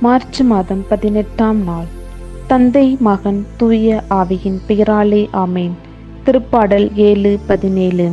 March மாதம் பதினெட்டாம் நாள். தந்தை மகன் தூய ஆவியின் பெயராலே ஆமேன். திருப்பாடல் ஏழு பதினேழு.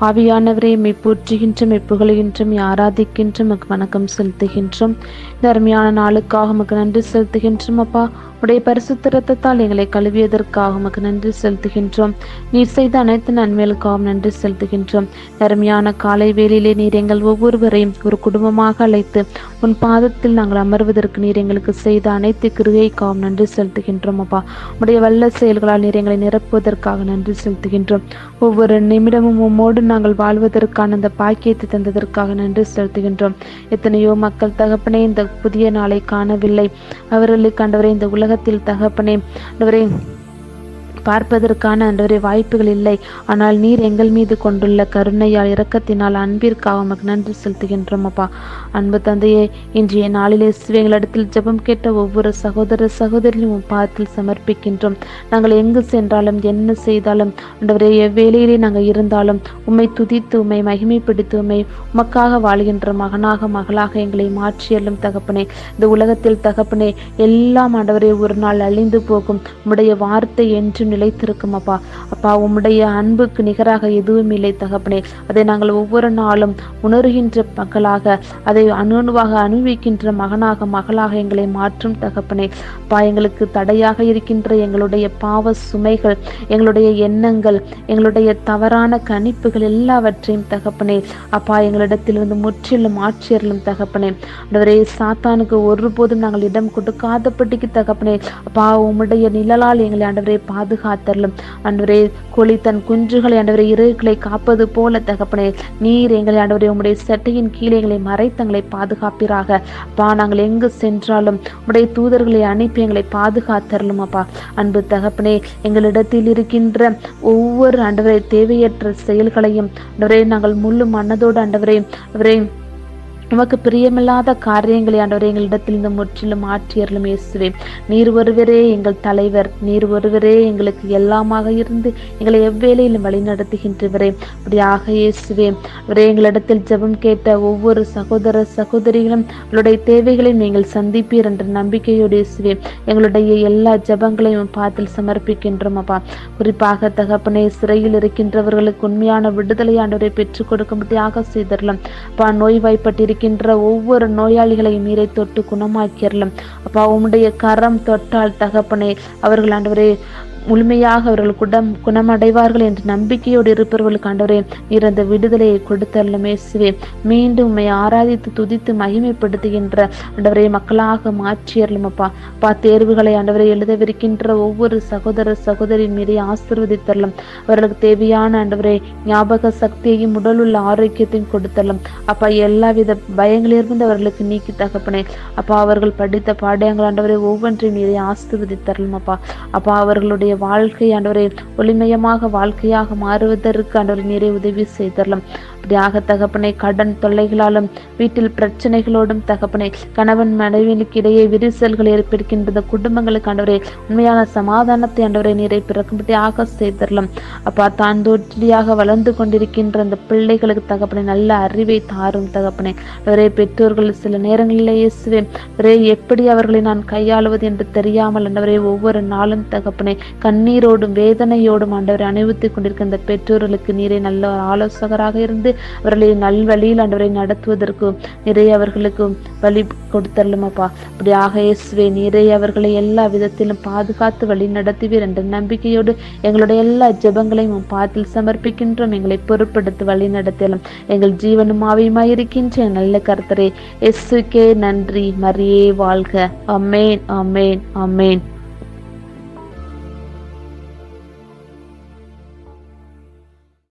ஆவியானவரே மெய் போற்றுகின்றோம் மெய் புகழுகின்றோம் ஆராதிக்கின்றோம் வணக்கம் செலுத்துகின்றோம். இந்த நாளுக்காக உமக்கு நன்றி செலுத்துகின்றோம் அப்பா. உடைய பரிசுத்த ரத்தத்தால் எங்களை கழுவியதற்காக உமக்கு நன்றி செலுத்துகின்றோம். நீர் செய்த அனைத்து நன்மைகளுக்காகவும் நன்றி செலுத்துகின்றோம். இந்த அருமையான காலை வேளையிலே நீர் எங்கள் ஒவ்வொருவரையும் ஒரு குடும்பமாக அழைத்து உன் பாதத்தில் நாங்கள் அமர்வதற்கு நீர் எங்களுக்கு செய்த அனைத்து கிருகைக்காகவும் நன்றி செலுத்துகின்றோம் அப்பா. உடைய வல்ல செயல்களால் நீர் எங்களை நிரப்புவதற்காக நன்றி செலுத்துகின்றோம். ஒவ்வொரு நிமிடமும் உம்மோடு நாங்கள் வாழ்வதற்கான அந்த பாக்கியத்தை தந்ததற்காக நன்றி செலுத்துகின்றோம். எத்தனையோ மக்கள் தகப்பனே இந்த புதிய நாளை காணவில்லை. அவர்களுக்கு கண்டவரை இந்த உலகத்தில் தகப்பனே. ஆண்டவரே பார்ப்பதற்கான அன்றவரை வாய்ப்புகள் இல்லை. ஆனால் நீர் எங்கள் மீது கொண்டுள்ள கருணையால் இரக்கத்தினால் அன்பிற்காக உமக்கு நன்றி செலுத்துகின்றோம் அப்பா அன்பு தந்தையே இன்றைய நாளிலே எங்களிடத்தில் ஜெபம் கேட்ட ஒவ்வொரு சகோதர சகோதரியும் பாதத்தில் சமர்ப்பிக்கின்றோம். நாங்கள் எங்கு சென்றாலும் என்ன செய்தாலும் ஆண்டவரே எவ்வேளையிலே நாங்கள் இருந்தாலும் உம்மை துதித்து உம்மை மகிமைப்படுத்தி உம்மை உமக்காக வாழ்கின்ற மகனாக மகளாக எங்களை மாற்றியல்லும் தகப்பனே. இந்த உலகத்தில் தகப்பனே எல்லாம் ஆண்டவரே ஒரு நாள் அழிந்து போகும். உடைய வார்த்தை என்றும் நிலைத்திருக்கும் அப்பா. அப்பா உம்முடைய அன்புக்கு நிகராக எதுவும் இல்லை தகப்பனே. அதை நாங்கள் ஒவ்வொரு நாளும் உணர்கின்ற மக்களாக அதை அணுவாக அனுபவிக்கின்ற மகனாக மகளாக எங்களை மாற்றும் தகப்பனே. அப்பா எங்களுக்கு தடையாக இருக்கின்ற எங்களுடைய பாவ சுமைகள் எங்களுடைய எண்ணங்கள் எங்களுடைய தவறான கணிப்புகள் எல்லாவற்றையும் தகப்பனே. அப்பா எங்களிடத்திலிருந்து முற்றிலும் ஆட்சியர்களும் தகப்பனே. ஆண்டவரே சாத்தானுக்கு ஒருபோதும் நாங்கள் இடம் கொடுக்காதபடிக்கு தகப்பனே. அப்பா உம்முடைய நிழலால் எங்களை ஆண்டவரே காத்தரலும் ஆண்டவரே கோழி தன் குஞ்சுகளை ஆண்டவரே இறகுகளை காப்பது போல தகப்பனே நீர் எங்களை ஆண்டவரே உம்முடைய சட்டையின் கீழே எங்களை மறைத்தங்களை பாதுகாப்பீராக. அப்பா நாங்கள் எங்கு சென்றாலும் உம்முடைய தூதர்களை அனுப்பி எங்களை பாதுகாத்தரலும் அப்பா. அன்பு தகப்பனே எங்களிடத்தில் இருக்கின்ற ஒவ்வொரு ஆண்டவரை தேவையற்ற செயல்களையும் ஆண்டவரே நாங்கள் முள்ளும் மன்னதோடு ஆண்டவரே ஆண்டவரே உமக்கு பிரியமில்லாத காரியங்களை ஆண்டவரே எங்களிடத்தில் இந்த முற்றிலும் ஆற்றியர்களும் இயேசுவே. நீர் ஒருவரே எங்கள் தலைவர். நீர் ஒருவரே எங்களுக்கு எல்லாமாக இருந்து எங்களை எவ்வேளையிலும் வழிநடத்துகின்றவரே. அப்படியாக இயேசுவே அவரே எங்களிடத்தில் ஜெபம் கேட்ட ஒவ்வொரு சகோதர சகோதரிகளும் அவளுடைய தேவைகளையும் நீங்கள் சந்திப்பீர் என்ற நம்பிக்கையோடு இயேசுவே எங்களுடைய எல்லா ஜெபங்களையும் பாத்தில் சமர்ப்பிக்கின்றோம் அப்பா. குறிப்பாக தகப்பனே சிறையில் இருக்கின்றவர்களுக்கு உண்மையான விடுதலை ஆண்டவரை பெற்றுக் கொடுக்கும்படியாக செய்தரலாம். அப்பா நோய்வாய்ப்பட்டிருக்க இருக்கின்ற ஒவ்வொரு நோயாளிகளையும் நீரை தொட்டு குணமாக்கிடலாம் அப்பா உம்முடைய கரம் தொட்டால் தகப்பனே அவர்கள் ஆண்டவரே முழுமையாக அவர்கள் குடம் குணமடைவார்கள் என்று நம்பிக்கையோடு இருப்பவர்களுக்கு ஆண்டவரே நீர் அந்த விடுதலையை கொடுத்தரலும் இயேசுவே மீண்டும் உண்மை ஆராதித்து துதித்து மகிமைப்படுத்துகின்ற ஆண்டவரே மக்களாக மாற்றியறலும் அப்பா தேர்வுகளை ஆண்டவரை எழுதவிருக்கின்ற ஒவ்வொரு சகோதர சகோதரி மீறி ஆசிர்வதித்தரலும் அவர்களுக்கு தேவையான ஆண்டவரே ஞாபக சக்தியையும் உடல் உள்ள ஆரோக்கியத்தையும் கொடுத்தரலாம் அப்பா எல்லாவித பயங்களிலிருந்து அவர்களுக்கு நீக்கி தகப்பனே. அப்பா அவர்கள் படித்த பாடங்கள் ஆண்டவரை ஒவ்வொன்றையும் நீரை ஆசிர்வதித்தரலாம் அப்பா அப்பா அவர்களுடைய வாழ்க்கை ஆண்டவரே ஒளிமயமாக வாழ்க்கையாக மாறுவதற்கு ஆண்டவர் நீரை உதவி செய்தரலாம். அப்படியாக தகப்பனை கடன் தொல்லைகளாலும் வீட்டில் பிரச்சனைகளோடும் தகப்பனை கணவன் மனைவிக்கு இடையே விரிசல்கள் ஏற்படுகின்றது. குடும்பங்களுக்கு ஆண்டவரே உண்மையான சமாதானத்தை ஆண்டவரை நீரை பிறக்கும்படியாக செய்தரலாம் அப்பா தான் தொற்றியாக வளர்ந்து கொண்டிருக்கின்ற அந்த பிள்ளைகளுக்கு தகப்பனை நல்ல அறிவை தாரும் தகப்பனை. அவரே பெற்றோர்கள் சில நேரங்களில் இயேசுவே ஒரே எப்படி அவர்களை நான் கையாளுவது என்று தெரியாமல் ஆண்டவரே ஒவ்வொரு நாளும் தகப்பனை கண்ணீரோடும் வேதனையோடும் ஆண்டவரை அணிவித்துக் கொண்டிருக்கிற பெற்றோர்களுக்கு நீரை நல்ல ஒரு ஆலோசகராக இருந்து அவர்களை நல்வழியில் ஆண்டவரை நடத்துவதற்கு நிறைய அவர்களுக்கு வழி கொடுத்தரலும் அப்பா அப்படியாக இயேசுவே நிறைய அவர்களை எல்லா விதத்திலும் பாதுகாத்து வழி நடத்துவீர் என்ற நம்பிக்கையோடு எங்களுடைய எல்லா ஜெபங்களையும் பார்த்து பாத்தில் சமர்ப்பிக்கின்றோம். எங்களை பொருட்படுத்தி வழி நடத்தலும். எங்கள் ஜீவனும் இருக்கின்ற நல்ல கர்த்தரே எஸ்ஸுக்கே நன்றி. மரியே வாழ்க. அமேன் அமேன் அமேன்